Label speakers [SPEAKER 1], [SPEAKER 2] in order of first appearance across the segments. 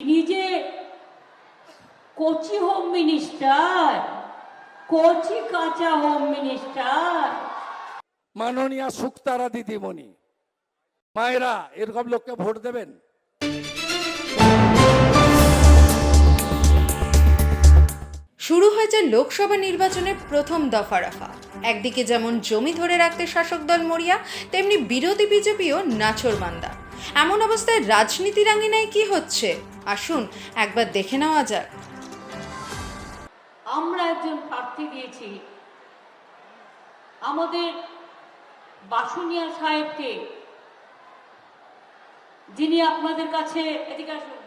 [SPEAKER 1] যে Kochi home minister Kochi কাঁচা home minister.
[SPEAKER 2] মাননীয় সুক্তারা দিদিমণি মায়েরা এরকম লোককে ভোট দেবেন?
[SPEAKER 3] শুরু হয়েছে লোকসভা নির্বাচনের প্রথম দফা রফা। একদিকে যেমন জমি ধরে রাখতে শাসক দল মরিয়া তেমনি বিরোধী বিজেপিও নাচরবান্দা এমন অবস্থায় রাজনীতির আঙিনায় কি হচ্ছে? আসুন, একবার দেখে নেওয়া যাক।
[SPEAKER 1] আমরা একজন প্রার্থী দিয়েছি। আমাদের বাসুনিয়া সাহেবকে, যিনি আপনাদের কাছে, এদিকে আসুন।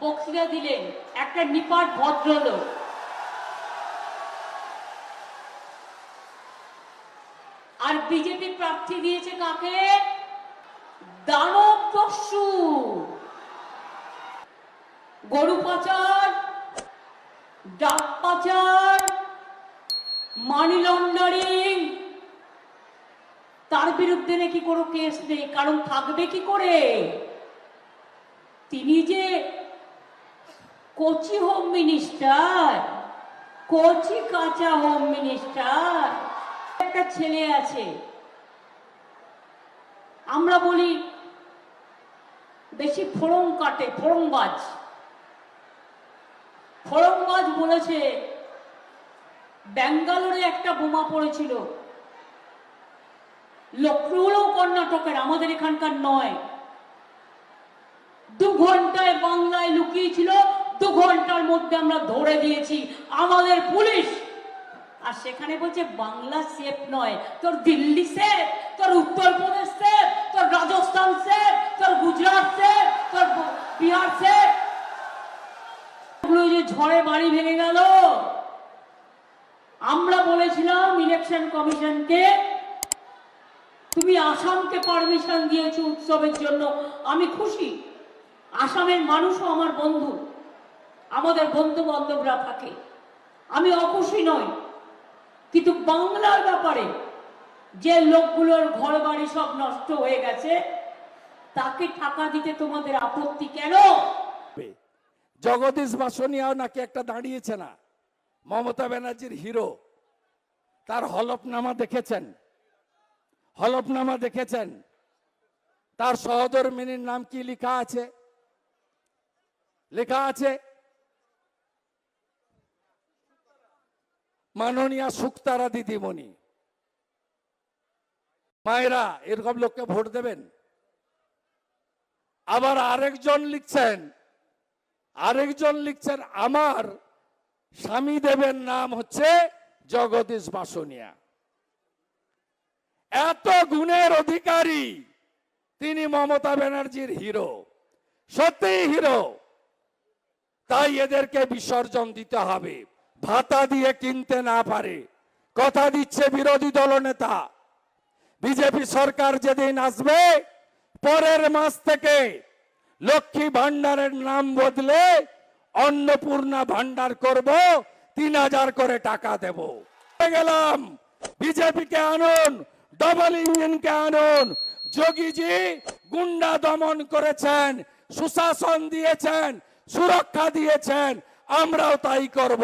[SPEAKER 1] বক্তৃতা দিলেন, একটা নিপাট ভদ্রলোক। আর বিজেপি প্রার্থী দিয়েছে কাকে? দানব দস্যু গরু পাচার ডাক পাচার মানি লন্ডারিং তার বিরুদ্ধে নাকি কোনো কেস নেই, কারণ থাকবে কি করে? তিনি যে কোচি হোম মিনিস্টার কোচি কাঁচা হোম মিনিস্টার একটা ছেলে আছে। আমরা বলি বেশি ফোড়ং কাটে ফোড়ংবাজ ফড়ংবাজ বলেছে, ব্যাঙ্গালোরে একটা বোমা পড়েছিল। লক্ষ্ণৌও কর্ণাটকের, আমাদের এখানকার নয়। দু ঘন্টায় বাংলায় লুকিয়েছিল, দু ঘণ্টার মধ্যে আমরা ধরে দিয়েছি। আমাদের পুলিশ আর সেখানে বলছে, বাংলা সেফ নয়। তোর দিল্লি সেফ, তোর উত্তরপ্রদেশ সেফ, তোর রাজস্থান সেফ, তোর গুজরাট সেফ, তোর বিহার সেফ। যে ঝড়ে বাড়ি ভেঙে গেল। আমরা বলেছিলাম ইলেকশন কমিশনকে, তুমি আসামকে পারমিশন দিয়েছ উৎসবের জন্য। আমি খুশি। আসামের মানুষও আমার বন্ধু। আমাদের বন্ধু বান্ধবরা থাকে। আমি অখুশি নই। কিন্তু বাংলার ব্যাপারে যে লোকগুলোর ঘর বাড়ি সব নষ্ট হয়ে গেছে, তাকে টাকা দিতে তোমাদের আপত্তি কেন?
[SPEAKER 2] জগদীশ বাসনিয়াও নাকি একটা দাঁড়িয়েছে না? মমতা ব্যানার্জির হিরো। তার হলফনামা দেখেছেন? হলফনামা দেখেছেন? তার সহদর সহধর্মিনীর নাম কি লেখা আছে? লেখা আছে মাননীয় সুক্তারা দিদিমণি। মায়েরা, এরকম লোককে ভোট দেবেন? আবার আরেকজন লিখছেন আরেকজন লিখছেন, আমার স্বামী দেবের নাম হচ্ছে জগদীশ বাসনিয়া। এত গুণের অধিকারী, তিনি মমতা ব্যানার্জির হিরো সত্যি হিরো। তাই এদেরকে বিসর্জন দিতে হবে। ভাতা দিয়ে কিনতে না পারে। কথা দিচ্ছে বিরোধী দলনেতা বিজেপি সরকার যেদিন আসবে, পরের মাস থেকে লক্ষ্মী ভান্ডারের নাম বদলে অন্নপূর্ণা ভান্ডার করব, তিন হাজার করে টাকা দেব। গেলাম। বিজেপিকে আনুন ডবল ইঞ্জিনকে আনুন। যোগীজি গুন্ডা দমন করেছেন, সুশাসন দিয়েছেন, সুরক্ষা দিয়েছেন, আমরাও তাই করব।